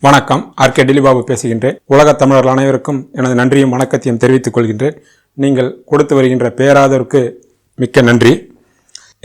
வணக்கம். R K Dillibabu பேசுகின்றேன். உலகத் தமிழர்கள் அனைவருக்கும் எனது நன்றியும் வணக்கத்தையும் தெரிவித்துக் கொள்கின்றேன். நீங்கள் கொடுத்து வருகின்ற பேராதருக்கு மிக்க நன்றி.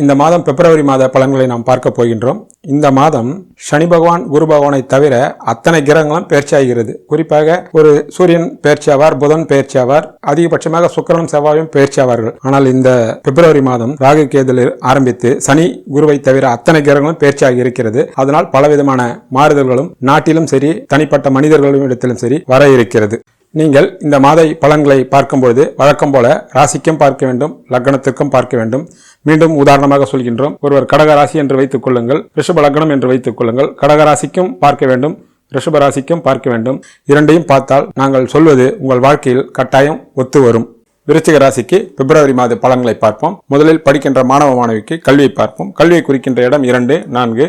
இந்த மாதம் பிப்ரவரி மாத பலன்களை நாம் பார்க்க போகின்றோம். இந்த மாதம் சனி பகவான் குரு பகவானை தவிர அத்தனை கிரகங்களும் பயிற்சியாகிறது குறிப்பாக ஒரு சூரியன் பயிற்சியாவார் புதன் பயிற்சியாவார் அதிகபட்சமாக சுக்கரனும் செவ்வாயும் பயிற்சியாவார்கள் ஆனால் இந்த பிப்ரவரி மாதம் ராகு கேதலில் ஆரம்பித்து சனி குருவை தவிர அத்தனை கிரகங்களும் பயிற்சியாகி இருக்கிறது. அதனால் பலவிதமான மாறுதல்களும் நாட்டிலும் சரி தனிப்பட்ட மனிதர்களும் இடத்திலும் சரி வர இருக்கிறது. நீங்கள் இந்த மாத பலன்களை பார்க்கும்பொழுது வழக்கம் போல ராசிக்கும் பார்க்க வேண்டும் லக்னத்திற்கும் பார்க்க வேண்டும். மீண்டும் உதாரணமாக சொல்கின்றோம் ஒருவர் கடக ராசி என்று வைத்துக் கொள்ளுங்கள் ரிஷப லக்னம் என்று வைத்துக் கொள்ளுங்கள். கடக ராசிக்கும் பார்க்க வேண்டும் ரிஷப ராசிக்கும் பார்க்க வேண்டும். இரண்டையும் பார்த்தால் நாங்கள் சொல்வது உங்கள் வாழ்க்கையில் கட்டாயம் ஒத்து வரும். விருச்சிக ராசிக்கு பிப்ரவரி மாத பலன்களை பார்ப்போம். முதலில் படிக்கின்ற மாணவ மாணவிக்கு கல்வியை பார்ப்போம். கல்வியை குறிக்கின்ற இடம் இரண்டு நான்கு.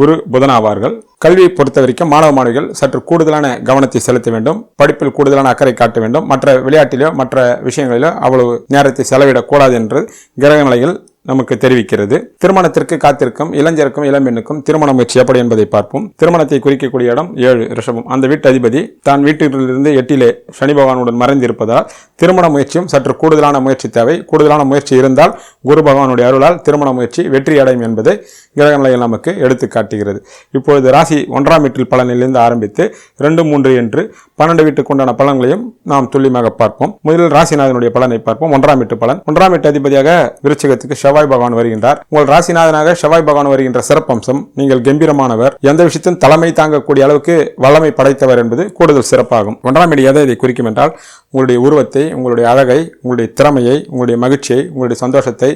குரு புதனாவார்கள். கல்வியை பொறுத்த வரைக்கும் மாணவ மாணவிகள் சற்று கூடுதலான கவனத்தை செலுத்த வேண்டும். படிப்பில் கூடுதலான அக்கறை காட்ட வேண்டும். மற்ற விளையாட்டிலோ மற்ற விஷயங்களிலோ அவ்வளவு நேரத்தை செலவிடக்கூடாது என்று கிரக நிலைகள் நமக்கு தெரிவிக்கிறது. திருமணத்திற்கு காத்திருக்கும் இளைஞருக்கும் இளம்பெண்ணுக்கும் திருமண முயற்சி எப்படி என்பதை பார்ப்போம். திருமணத்தை குறிக்கக்கூடிய இடம் ஏழு ரிஷபம். அந்த வீட்டு அதிபதி தான் வீட்டிலிருந்து எட்டிலே சனி பகவானுடன் மறைந்திருப்பதால் திருமண முயற்சியும் சற்று கூடுதலான முயற்சி தேவை. கூடுதலான முயற்சி இருந்தால் குரு பகவானுடைய அருளால் திருமண முயற்சி வெற்றி அடையும் என்பதை கிரக நிலைகள் நமக்கு எடுத்து காட்டுகிறது. இப்பொழுது ராசி ஒன்றாம் வீட்டில் பலனிலிருந்து ஆரம்பித்து ரெண்டு மூன்று என்று பன்னெண்டு வீட்டுக்கு உண்டான பலன்களையும் நாம் துல்லியமாக பார்ப்போம். முதலில் ராசிநாதனுடைய பலனை பார்ப்போம். ஒன்றாம் வீட்டு பலன். ஒன்றாம் வீட்டு அதிபதியாக விருச்சிகத்துக்கு செவ்வாய் பகவான் வருகின்றார். உங்கள் ராசிநாதனாக செவ்வாய் பகவான் வருகின்ற சிறப்பம்சம் நீங்கள் கம்பீரமானவர் எந்த விஷயத்திலும் தலைமை தாங்கக்கூடிய அளவுக்கு வல்லமை படைத்தவர் என்பது கூடுதல் சிறப்பாகும். ஒன்றாம் வீடு எதை இதை குறிக்கும் என்றால் உங்களுடைய உருவத்தை உங்களுடைய அழகை உங்களுடைய திறமையை உங்களுடைய மகிழ்ச்சியை உங்களுடைய சந்தோஷத்தை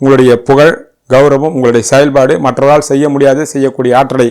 உங்களுடைய புகழ் கௌரவம் உங்களுடைய செயல்பாடு மற்றவரால் செய்ய முடியாது செய்யக்கூடிய ஆற்றலை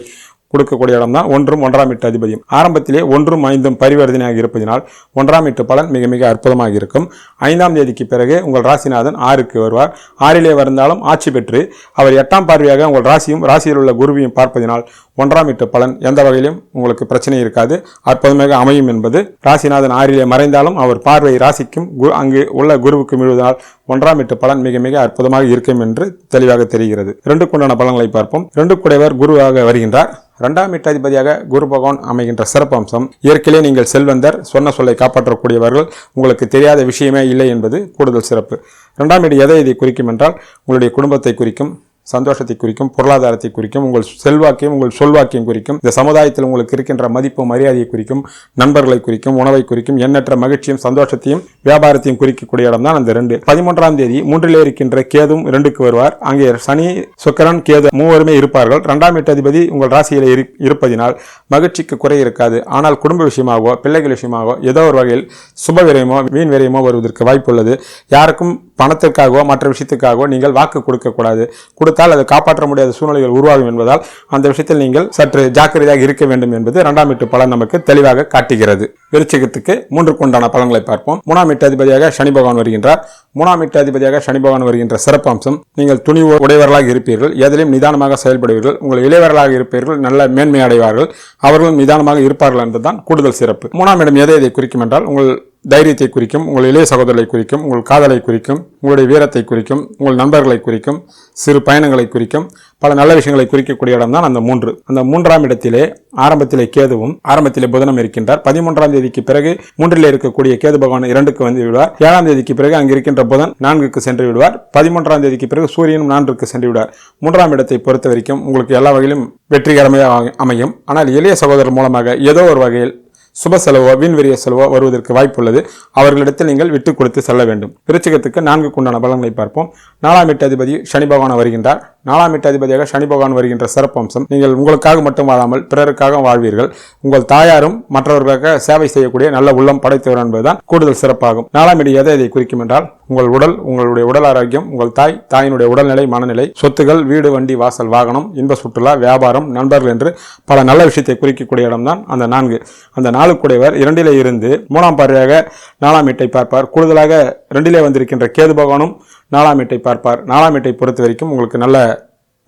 கொடுக்கக்கூடிய இடம் தான் ஒன்றும் ஒன்றாம் எட்டு அதிபதியும். ஆரம்பத்திலே ஒன்றும் ஐந்தும் பரிவர்த்தனையாக இருப்பதினால் ஒன்றாம் எட்டு பலன் மிக மிக அற்புதமாக இருக்கும். ஐந்தாம் தேதிக்கு பிறகு உங்கள் ராசிநாதன் ஆறுக்கு வருவார். ஆறிலே வந்தாலும் ஆட்சி பெற்று அவர் எட்டாம் பார்வையாக உங்கள் ராசியும் ராசியில் உள்ள குருவையும் பார்ப்பதினால் ஒன்றாம் எட்டு பலன் எந்த வகையிலும் உங்களுக்கு பிரச்சனை இருக்காது. அற்புதமாக அமையும் என்பது ராசிநாதன் ஆறிலே மறைந்தாலும் அவர் பார்வை ராசிக்கும் அங்கு உள்ள குருவுக்கும் விழுவதால் ஒன்றாம் எட்டு பலன் மிக மிக அற்புதமாக இருக்கும் என்று தெளிவாக தெரிகிறது. இரண்டு குண்டான பலன்களை பார்ப்போம். இரண்டு குடைவர் குருவாக வருகின்றார். இரண்டாம் வீட்டாதிபதியாக குரு பகவான் அமைகின்ற சிறப்பம்சம் இயற்கையிலே நீங்கள் செல்வந்தர் சொன்ன சொல்லை காப்பாற்றக்கூடியவர்கள் உங்களுக்கு தெரியாத விஷயமே இல்லை என்பது கூடுதல் சிறப்பு. இரண்டாம் வீடு எதை இதை குறிக்கும் என்றால் உங்களுடைய குடும்பத்தை குறிக்கும். சந்தோஷத்தை குறிக்கும் பொருளாதாரத்தை குறிக்கும் உங்கள் செல்வாக்கையும் உங்கள் சொல்வாக்கியம் குறிக்கும் இந்த சமுதாயத்தில் உங்களுக்கு இருக்கின்ற மதிப்பு மரியாதையை குறிக்கும் நண்பர்களை குறிக்கும் உணவை குறிக்கும் எண்ணற்ற மகிழ்ச்சியும் சந்தோஷத்தையும் வியாபாரத்தையும் குறிக்கக்கூடிய இடம் தான் அந்த ரெண்டு. பதிமூன்றாம் தேதி மூன்றிலே இருக்கின்ற கேதும் ரெண்டுக்கு வருவார். அங்கே சனி சுக்கரன் கேது மூவருமே இருப்பார்கள். இரண்டாம் எட்டதிபதி உங்கள் ராசியில் இரு இருப்பதினால் மகிழ்ச்சிக்கு குறை இருக்காது. ஆனால் குடும்ப விஷயமாகவோ பிள்ளைகள் விஷயமாகவோ ஏதோ ஒரு வகையில் சுப விரயமோ வீண் விரயமோ வருவதற்கு வாய்ப்புள்ளது. யாருக்கும் பணத்திற்காகவோ மற்ற விஷயத்துக்காகவோ நீங்கள் வாக்கு கொடுக்கக்கூடாது. கொடுத்தால் அதை காப்பாற்ற முடியாத சூழ்நிலைகள் உருவாகும் என்பதால் அந்த விஷயத்தில் நீங்கள் சற்று ஜாக்கிரதையாக இருக்க வேண்டும் என்பது இரண்டாம் வீட்டு பலன் நமக்கு தெளிவாக காட்டுகிறது. விருச்சிகத்துக்கு மூன்று கொண்டான பலன்களை பார்ப்போம். மூணாம் வீட்டு அதிபதியாக சனி பகவான் வருகின்றார். மூணாம் வீட்டு அதிபதியாக சனி பகவான் வருகின்ற சிறப்பம்சம் நீங்கள் துணிவு உடையவர்களாக இருப்பீர்கள் எதிலும் நிதானமாக செயல்படுவீர்கள் உங்கள் இளையவர்களாக இருப்பீர்கள் நல்ல மேன்மை அடைவார்கள் அவர்களும் நிதானமாக இருப்பார்கள் என்பதுதான் கூடுதல் சிறப்பு. மூணாம் இடம் எதை இதை குறிக்கும் என்றால் உங்கள் தைரியத்தை குறிக்கும் உங்கள் இளைய சகோதரரை குறிக்கும் உங்கள் காதலை குறிக்கும் உங்களுடைய வீரத்தை குறிக்கும் உங்கள் நண்பர்களை குறிக்கும் சிறு பயணங்களை குறிக்கும் பல நல்ல விஷயங்களை குறிக்கக்கூடிய இடம் தான் அந்த மூன்று. அந்த மூன்றாம் இடத்திலே ஆரம்பத்திலே கேதுவும் ஆரம்பத்திலே புதனம் இருக்கின்றார். பதிமூன்றாம் தேதிக்கு பிறகு மூன்றிலே இருக்கக்கூடிய கேது பகவான் இரண்டுக்கு வந்து விடுவார். ஏழாம் தேதிக்கு பிறகு அங்கு இருக்கின்ற புதன் நான்குக்கு சென்று விடுவார். பதிமூன்றாம் தேதிக்கு பிறகு சூரியனும் நான்குக்கு சென்று விடுவார். மூன்றாம் இடத்தை பொறுத்த வரைக்கும் உங்களுக்கு எல்லா வகையிலும் வெற்றிகரமாக அமையும். ஆனால் இளைய சகோதரர் மூலமாக ஏதோ ஒரு வகையில் சுப செலவோ வீண்வெறிய செலவோ வருவதற்கு வாய்ப்புள்ளது. அவர்களிடத்தில் நீங்கள் விட்டு கொடுத்து செல்ல வேண்டும். விருச்சிகத்துக்கு நான்கு குண்டான பலன்களை பார்ப்போம். நாலாம் எட்டு அதிபதி சனி பகவான் வருகின்றார். நாலாம் எட்டு அதிபதியாக சனி பகவான் வருகின்ற சிறப்பம்சம். நீங்கள் உங்களுக்காக மட்டும் வாழாமல் பிறருக்காக வாழ்வீர்கள். உங்கள் தாயாரும் மற்றவர்களுக்காக சேவை செய்யக்கூடிய நல்ல உள்ளம் படைத்தவர் என்பதுதான் கூடுதல் சிறப்பாகும். நாலாம் இடி எதை இதை குறிக்கும் என்றால் உங்கள் உடல் உங்களுடைய உடல் ஆரோக்கியம் உங்கள் தாய் தாயினுடைய உடல்நிலை மனநிலை சொத்துகள் வீடு வண்டி வாசல் வாகனம் இன்ப சுற்றுலா வியாபாரம் நண்பர்கள் என்று பல நல்ல விஷயத்தை குறிக்கக்கூடிய இடம்தான் அந்த நான்கு. அந்த நாளுக்குடையவர் இரண்டிலே இருந்து மூணாம் பார்வையாக நாலாம் வீட்டை பார்ப்பார். கூடுதலாக ரெண்டிலே வந்திருக்கின்ற கேது பகவானும் நாலாம் வீட்டை பார்ப்பார். நாலாம் வீட்டை பொறுத்த வரைக்கும் உங்களுக்கு நல்ல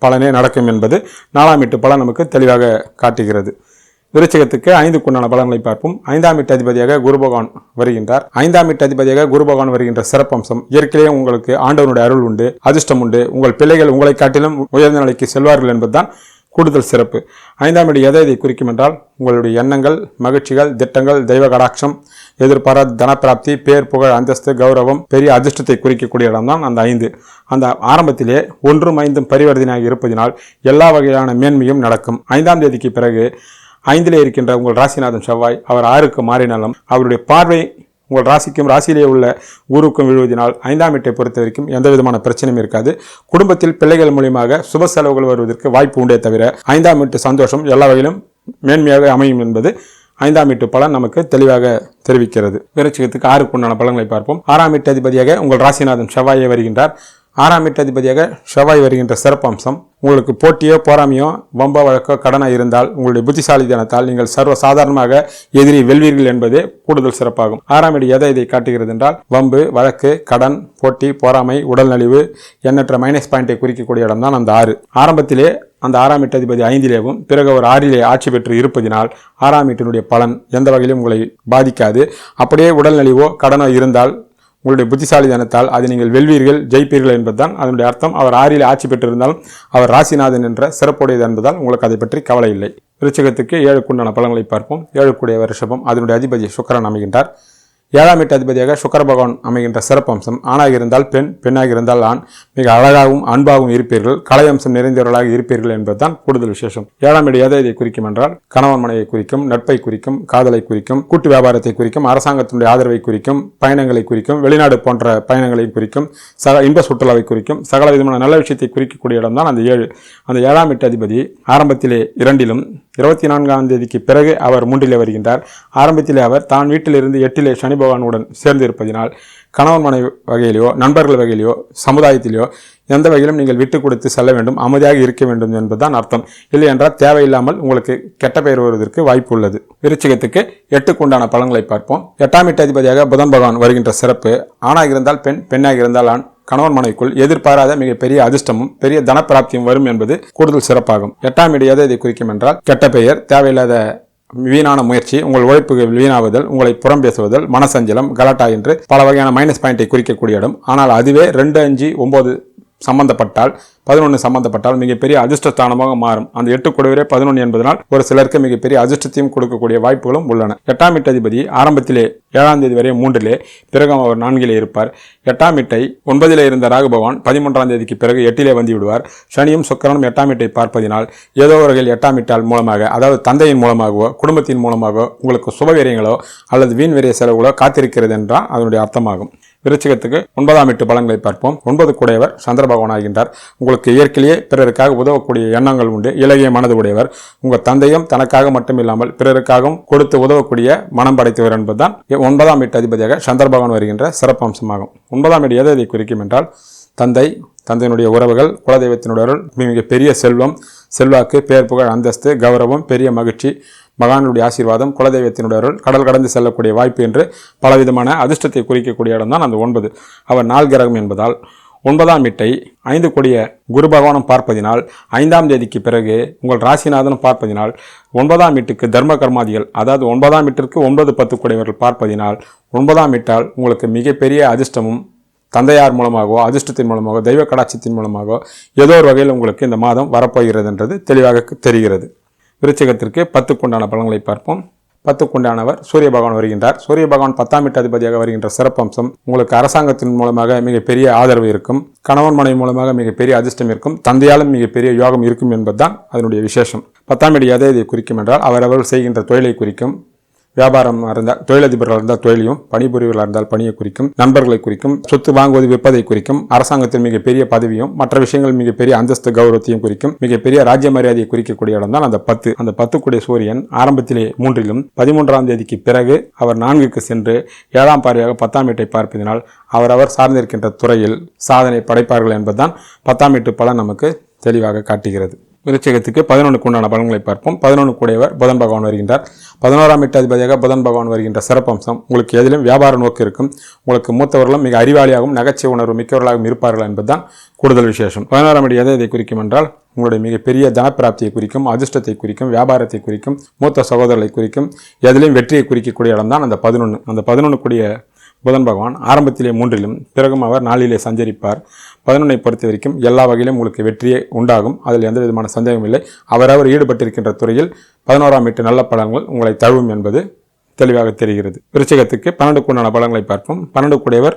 பலனே நடக்கும் என்பது நாலாம் வீட்டு பலன் நமக்கு தெளிவாக காட்டுகிறது. விருச்சகத்துக்கு ஐந்துக்குண்டான பலன்களை பார்ப்போம். ஐந்தாம் வீட்டு அதிபதியாக குரு பகவான் வருகின்றார். ஐந்தாம் வீட்டு அதிபதியாக குரு பகவான் வருகின்ற சிறப்பம்சம் இயற்கையிலே உங்களுக்கு ஆண்டவனுடைய அருள் உண்டு அதிர்ஷ்டம் உண்டு. உங்கள் பிள்ளைகள் உங்களை காட்டிலும் உயர்ந்த நிலைக்கு செல்வார்கள் என்பதுதான் கூடுதல் சிறப்பு. ஐந்தாம் வீடு எதை இதை குறிக்கும் என்றால் உங்களுடைய எண்ணங்கள் மகிழ்ச்சிகள் திட்டங்கள் தெய்வ கடாட்சம் எதிர்பாராத தனப்பிராப்தி பேர் புகழ் அந்தஸ்து கௌரவம் பெரிய அதிர்ஷ்டத்தை குறிக்கக்கூடிய இடம்தான் அந்த ஐந்து. அந்த ஆரம்பத்திலே ஒன்றும் ஐந்தும் பரிவர்த்தனையாக இருப்பதினால் எல்லா வகையான மேன்மையும் நடக்கும். ஐந்தாம் தேதிக்கு பிறகு ஐந்திலே இருக்கின்ற உங்கள் ராசிநாதன் செவ்வாய் அவர் ஆறுக்கு மாறினாலும் அவருடைய பார்வை உங்கள் ராசிக்கும் ராசியிலே உள்ள குருவுக்கும் விழுவதினால் ஐந்தாம் வீட்டை பொறுத்த வரைக்கும் எந்த விதமான பிரச்சனையும் இருக்காது. குடும்பத்தில் பிள்ளைகள் மூலியமாக சுப செலவுகள் வருவதற்கு வாய்ப்பு உண்டே தவிர ஐந்தாம் வீட்டு சந்தோஷம் எல்லா வகையிலும் மேன்மையாக அமையும் என்பது ஐந்தாம் வீட்டு பலன் நமக்கு தெளிவாக தெரிவிக்கிறது. விருச்சிகத்துக்கு ஆறுக்கு உண்டான பலன்களை பார்ப்போம். ஆறாம் வீட்டு அதிபதியாக உங்கள் ராசிநாதன் செவ்வாயை வருகின்றார். ஆறாம் வீட்டு அதிபதியாக செவ்வாய் வருகின்ற சிறப்பம்சம். உங்களுக்கு போட்டியோ போராமையோ வம்ப வழக்கோ கடனாக இருந்தால் உங்களுடைய புத்திசாலித்தனத்தால் நீங்கள் சர்வ சாதாரணமாக எதிரி வெல்வீர்கள் என்பதே கூடுதல் சிறப்பாகும். ஆறாம் வீடு எதை இதை காட்டுகிறது என்றால் வம்பு வழக்கு கடன் போட்டி பொறாமை உடல்நலிவு எண்ணற்ற மைனஸ் பாயிண்டை குறிக்கக்கூடிய இடம்தான் அந்த ஆறு. ஆரம்பத்திலே அந்த ஆறாம் வீட்டு அதிபதி பிறகு ஒரு ஆறிலே ஆட்சி பெற்று இருப்பதினால் ஆறாம் வீட்டினுடைய பலன் எந்த வகையிலும் உங்களை பாதிக்காது. அப்படியே உடல்நலிவோ கடனோ இருந்தால் உங்களுடைய புத்திசாலிதனத்தால் அதை நீங்கள் வெல்வீர்கள் ஜெயிப்பீர்கள் என்பதுதான் அதனுடைய அர்த்தம். அவர் ஆறில் ஆட்சி பெற்றிருந்தாலும் அவர் ராசிநாதன் என்ற சிறப்புடையது என்பதால் உங்களுக்கு அதை பற்றி கவலை இல்லை. விருச்சிகத்துக்கு ஏழுக்குண்டான பலன்களை பார்ப்போம். ஏழுக்குடைய ரிஷபம் அதனுடைய அதிபதி சுக்கரன் அமைகின்றார். ஏழாம் வீட்டு அதிபதியாக சுக்கர பகவான் அமைகின்ற சிறப்பம்சம் ஆணாக இருந்தால் பெண் பெண்ணாக இருந்தால் ஆண். மிக அழகாகவும் அன்பாகவும் இருப்பீர்கள். கலையம்சம் நிறைந்தவர்களாக இருப்பீர்கள் என்பதுதான் கூடுதல் விசேஷம். ஏழாம் வீடு எதை இதை குறிக்கும் என்றால் கணவன் மனையை குறிக்கும் நட்பை குறிக்கும் காதலை குறிக்கும் கூட்டு வியாபாரத்தை குறிக்கும் அரசாங்கத்தினுடைய ஆதரவை குறிக்கும் பயணங்களை குறிக்கும் வெளிநாடு போன்ற பயணங்களை குறிக்கும் சக இன்ப சுற்றுலாவை குறிக்கும் சகல விதமான நல்ல விஷயத்தை குறிக்கக்கூடிய இடம்தான் அந்த ஏழு. அந்த ஏழாம் வீட்டு அதிபதி ஆரம்பத்திலே இரண்டிலும் இருபத்தி நான்காம் தேதிக்கு பிறகு அவர் மூன்றிலே வருகின்றார். ஆரம்பத்திலே அவர் தான் வீட்டிலிருந்து எட்டிலே சனி பகவானுடன் சேர்ந்திருப்பதினால் கணவன் மனைவி வகையிலையோ நண்பர்கள் வகையிலையோ சமுதாயத்திலேயோ எந்த வகையிலும் நீங்கள் விட்டு கொடுத்து செல்ல வேண்டும் அமைதியாக இருக்க வேண்டும் என்பதுதான் அர்த்தம். இல்லை என்றால் தேவையில்லாமல் உங்களுக்கு கெட்ட பெயர் வருவதற்கு வாய்ப்பு உள்ளது. விருச்சிகத்துக்கு எட்டுக்குண்டான பலன்களை பார்ப்போம். எட்டாம் வீட்டு அதிபதியாக புதன் பகவான் வருகின்ற சிறப்பு ஆணாக இருந்தால் பெண் பெண்ணாக இருந்தால் ஆண். கணவன் மனைக்குள் எதிர்பாராத மிகப்பெரிய அதிர்ஷ்டமும் பெரிய தனப்பிராப்தியும் வரும் என்பது கூடுதல் சிறப்பாகும். எட்டாம் வீடு இதை குறிக்கும் என்றால் கெட்ட பெயர் தேவையில்லாத வீணான முயற்சி உங்கள் உழைப்புகள் வீணாவதல் உங்களை புறம் பேசுவதல் மனசஞ்சலம் கலாட்டா என்று பல வகையான மைனஸ் பாயிண்டை குறிக்கக்கூடிய இடம். ஆனால் அதுவே ரெண்டு அஞ்சு ஒன்பது சம்பந்தப்பட்டால் பதினொன்று சம்பந்தப்பட்டால் மிகப்பெரிய அதிர்ஷ்டஸ்தானமாக மாறும். அந்த எட்டு கூடவே பதினொன்று என்பதனால் ஒரு சிலருக்கு மிகப்பெரிய அதிர்ஷ்டத்தையும் கொடுக்கக்கூடிய வாய்ப்புகளும் உள்ளன. எட்டாம் அதிபதி ஆரம்பத்திலே ஏழாம் தேதி வரை மூன்றிலே பிறகு அவர் நான்கிலே இருப்பார். எட்டாம் வீட்டை ஒன்பதிலே இருந்த ராகுபவான் பதிமூன்றாம் தேதிக்கு பிறகு எட்டிலே வந்து விடுவார் சனியும் சுக்கரனும் எட்டாம் வீட்டை பார்ப்பதினால் ஏதோ ஒரு வகையில் எட்டாம் வீட்டால் மூலமாக அதாவது தந்தையின் மூலமாகவோ குடும்பத்தின் மூலமாகவோ உங்களுக்கு சுபவீரியங்களோ அல்லது வீண் வீரிய செலவுகளோ காத்திருக்கிறது என்றால் அதனுடைய அர்த்தமாகும். விருச்சிகத்துக்கு ஒன்பதாம் எட்டு பலன்களை பார்ப்போம். ஒன்பது கூடையவர் சந்திர பகவான் ஆகின்றார். உங்களுக்கு இயற்கையிலேயே பிறருக்காக உதவக்கூடிய எண்ணங்கள் உண்டு. இலகிய மனது உடையவர் உங்கள் தந்தையும் தனக்காக மட்டும் இல்லாமல் பிறருக்காகவும் கொடுத்து உதவக்கூடிய மனம் படைத்தவர் என்பதுதான் ஒன்பதாம் எட்டு அதிபதியாக சந்திர பகவான் வருகின்ற சிறப்பம்சமாகும். ஒன்பதாம் எட்டு எதை இதை குறிக்கும் என்றால் தந்தை தந்தையினுடைய உறவுகள் குலதெய்வத்தினுடைய மிக பெரிய செல்வம் செல்வாக்கு பேர் புகழ் அந்தஸ்து கௌரவம் பெரிய மகிழ்ச்சி மகானுடைய ஆசீர்வாதம் குலதெய்வத்தினுடைய அருள் கடல் கடந்து செல்லக்கூடிய வாய்ப்பு என்று பலவிதமான அதிர்ஷ்டத்தை குறிக்கக்கூடிய இடம்தான் அந்த ஒன்பது. அவர் நாள் கிரகம் என்பதால் ஒன்பதாம் வீட்டை ஐந்து கொடிய குரு பகவானும் பார்ப்பதினால் ஐந்தாம் தேதிக்கு பிறகு உங்கள் ராசிநாதனும் பார்ப்பதினால் ஒன்பதாம் வீட்டுக்கு தர்ம கர்மாதிகள் அதாவது ஒன்பதாம் வீட்டிற்கு ஒன்பது பத்து கூடியவர்கள் பார்ப்பதினால் ஒன்பதாம் வீட்டால் உங்களுக்கு மிகப்பெரிய அதிர்ஷ்டமும் தந்தையார் மூலமாகவோ அதிர்ஷ்டத்தின் மூலமாகவோ தெய்வ கடாட்சத்தின் மூலமாகவோ ஏதோ ஒரு வகையில் உங்களுக்கு இந்த மாதம் வரப்போகிறது என்றது தெளிவாக தெரிகிறது. விருச்சகத்திற்கு பத்துக்குண்டான பலன்களை பார்ப்போம். பத்துக்குண்டானவர் சூரிய பகவான் வருகின்றார். சூரிய பகவான் பத்தாம் வீட்டு அதிபதியாக வருகின்ற சிறப்பம்சம் உங்களுக்கு அரசாங்கத்தின் மூலமாக மிகப்பெரிய ஆதரவு இருக்கும். கணவன் மனைவி மூலமாக மிகப்பெரிய அதிர்ஷ்டம் இருக்கும். தந்தையாலும் மிகப்பெரிய யோகம் இருக்கும் என்பதுதான் அதனுடைய விசேஷம். பத்தாம் வீடு எதை இதை குறிக்கும் என்றால் அவரவர்கள் செய்கின்ற தொழிலை குறிக்கும். வியாபாரமாக இருந்தால் தொழிலதிபர்களாக இருந்தால் தொழிலையும் பணிபுரிவர்களாக இருந்தால் பணியை குறிக்கும் நண்பர்களை குறிக்கும் சொத்து வாங்குவது விற்பதை குறிக்கும் அரசாங்கத்தில் மிகப்பெரிய பதவியும் மற்ற விஷயங்கள் மிகப்பெரிய அந்தஸ்து கௌரவத்தையும் குறிக்கும் மிகப்பெரிய ராஜ்ய மரியாதையை குறிக்கக்கூடிய இடம் தான் அந்த பத்து. அந்த பத்துக்குடைய சூரியன் ஆரம்பத்திலே மூன்றிலும் பதிமூன்றாம் தேதிக்கு பிறகு அவர் நான்குக்கு சென்று ஏழாம் பார்வையாக பத்தாம் வீட்டை பார்ப்பதினால் அவரவர் சார்ந்திருக்கின்ற துறையில் சாதனை படைப்பார்கள் என்பதுதான் பத்தாம் வீட்டு பலன் நமக்கு தெளிவாக காட்டுகிறது. விருச்சகத்துக்கு பதினொன்றுக்கு உண்டான பலன்களை பார்ப்போம். பதினொன்று கூடியவர் புதன் பகவான் வருகின்றார். பதினோராம் எட்டாதிபதியாக புதன் பகவான் வருகின்ற சிறப்பம்சம். உங்களுக்கு எதிலும் வியாபார நோக்கு இருக்கும். உங்களுக்கு மூத்தவர்களும் மிக அறிவாளியாகவும் நகைச்சுவை உணர்வு மிக்கவர்களாகவும் இருப்பார்கள் என்பதுதான் கூடுதல் விசேஷம். பதினோராம் அடி எதை இதை குறிக்கும் என்றால் உங்களுடைய மிகப்பெரிய தனப்பிராப்தியை குறிக்கும் அதிர்ஷ்டத்தை குறிக்கும் வியாபாரத்தை குறிக்கும் மூத்த சகோதரர்களை குறிக்கும் எதிலையும் வெற்றியை குறிக்கக்கூடிய இடம்தான் அந்த பதினொன்று அந்த பதினொன்று கூடிய புதன் பகவான் ஆரம்பத்திலே மூன்றிலும் பிறகும் அவர் நாளிலே சஞ்சரிப்பார். பதினொன்னை பொறுத்த வரைக்கும் எல்லா வகையிலும் உங்களுக்கு வெற்றியே உண்டாகும். அதில் எந்த விதமான சந்தேகமும் இல்லை. அவரவர் ஈடுபட்டிருக்கின்ற துறையில் பதினோராம் எட்டு நல்ல பலன்கள் உங்களை தழுவும் என்பது தெளிவாக தெரிகிறது. விருச்சிகத்துக்கு பன்னெண்டுக்குண்டான பலன்களை பார்ப்போம். பன்னெண்டு கூடியவர்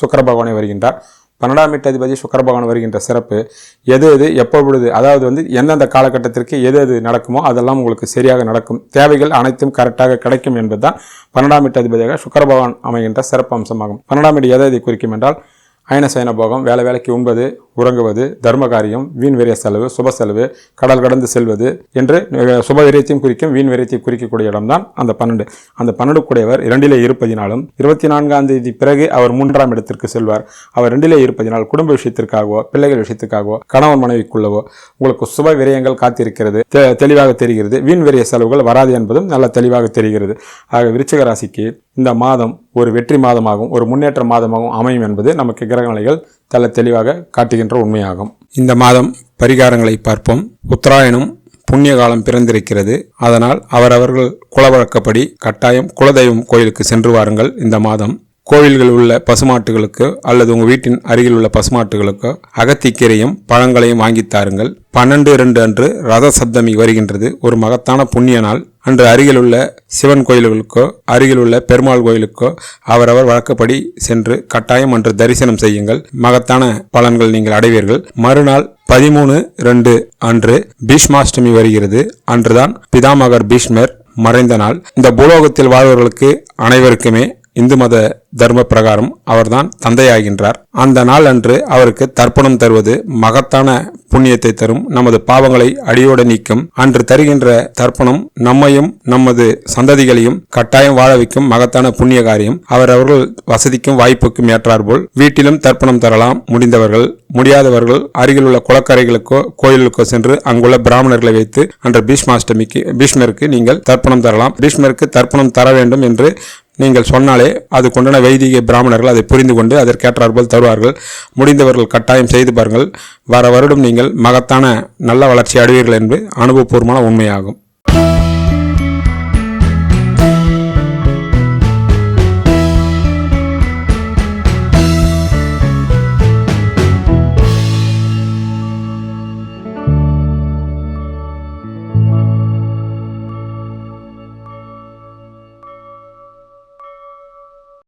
சுக்கர பகவானை வருகின்றார். பன்னெண்டாம் வீட்டதிபதி சுக்கரபகவான் பகவான் வருகின்ற சிறப்பு எது எது எப்பொழுது அதாவது வந்து எந்தெந்த காலகட்டத்திற்கு எது எது நடக்குமோ அதெல்லாம் உங்களுக்கு சரியாக நடக்கும். தேவைகள் அனைத்தும் கரெக்டாக கிடைக்கும் என்பதுதான் பன்னெண்டாம் எட்டு சுக்கரபகவான் அமைகின்ற சிறப்பு அம்சமாகும் பன்னெண்டாம் எட்டு எதை குறிக்கும் என்றால் அயன சயன போகம் வேலை வேலைக்கு உண்பது உறங்குவது தர்ம காரியம் வீண் விரைய செலவு சுப செலவு கடல் கடந்து செல்வது என்று சுப விரயத்தையும் குறிக்கும் வீண் விரயத்தையும் குறிக்கக்கூடிய இடம்தான் அந்த பன்னெண்டு. அந்த பன்னெண்டு கூடியவர் இரண்டிலே இருப்பதினாலும் இருபத்தி நான்காம் தேதி பிறகு அவர் மூன்றாம் இடத்திற்கு செல்வார். அவர் இரண்டிலே இருப்பதினால் குடும்ப விஷயத்திற்காகவோ பிள்ளைகள் விஷயத்துக்காகவோ கணவன் மனைவிக்குள்ளவோ உங்களுக்கு சுப விரயங்கள் காத்திருக்கிறது தெ- தெளிவாக தெரிகிறது. வீண் விரய செலவுகள் வராது என்பதும் நல்ல தெளிவாக தெரிகிறது. ஆக விருச்சிக ராசிக்கு இந்த மாதம் ஒரு வெற்றி மாதமாகவும் ஒரு முன்னேற்ற மாதமாகவும் அமையும் என்பது நமக்கு கிரகநிலைகள் தல தெளிவாக காட்டுகின்ற உண்மையாகும். இந்த மாதம் பரிகாரங்களை பார்ப்போம். உத்தராயணம் புண்ணிய காலம் பிறந்திருக்கிறது. அதனால் அவரவர்கள் குலவழக்கப்படி கட்டாயம் குலதெய்வம் கோயிலுக்கு சென்று வாருங்கள். இந்த மாதம் கோவில்கள் உள்ள பசுமாட்டுகளுக்கு அல்லது உங்கள் வீட்டின் அருகில் உள்ள பசுமாட்டுகளுக்கு அகத்திக்கீரையும் பழங்களையும் வாங்கித் தாருங்கள். பன்னெண்டு இரண்டு அன்று ரத சப்தமி வருகின்றது. ஒரு மகத்தான புண்ணிய நாள். அன்று அருகிலுள்ள சிவன் கோயில்களுக்கோ அருகிலுள்ள பெருமாள் கோயிலுக்கோ அவரவர் வழக்கப்படி சென்று கட்டாயம் அன்று தரிசனம் செய்யுங்கள். மகத்தான பலன்கள் நீங்கள் அடைவீர்கள். மறுநாள் பதிமூணு ரெண்டு அன்று பீஷ்மாஷ்டமி வருகிறது. அன்றுதான் பிதாமகர் பீஷ்மர் மறைந்த நாள். இந்த பூலோகத்தில் வாழ்வர்களுக்கு அனைவருக்குமே இந்து மத தர்ம பிரகாரம் அவர்தான் தந்தையாகின்றார். அந்த நாள் அன்று அவருக்கு தர்ப்பணம் தருவது மகத்தான புண்ணியத்தை தரும். நமது பாவங்களை அடியோடு நீக்கும். அன்று தருகின்ற தர்ப்பணம் நம்மையும் நமது சந்ததிகளையும் கட்டாயம் வாழ வைக்கும் மகத்தான புண்ணிய காரியம். அவரவர்கள் வசதிக்கும் வாய்ப்புக்கும் ஏற்றாற்போல் வீட்டிலும் தர்ப்பணம் தரலாம். முடிந்தவர்கள் முடியாதவர்கள் அருகில் உள்ள குளக்கரைகளுக்கோ கோயிலுக்கோ சென்று அங்குள்ள பிராமணர்களை வைத்து அன்று பீஷ்மாஷ்டமிக்கு பீஷ்மருக்கு நீங்கள் தர்ப்பணம் தரலாம். பீஷ்மருக்கு தர்ப்பணம் தர வேண்டும் என்று நீங்கள் சொன்னாலே அது கொண்டன வைதிக பிராமணர்கள் அதை புரிந்து கொண்டு அதற்கேற்றாற்போல் தருவார்கள். முடிந்தவர்கள் கட்டாயம் செய்து பாருங்கள். வர வருடம் நீங்கள் மகத்தான நல்ல வளர்ச்சி அடைவீர்கள் என்பது அனுபவபூர்வமான உண்மையாகும்.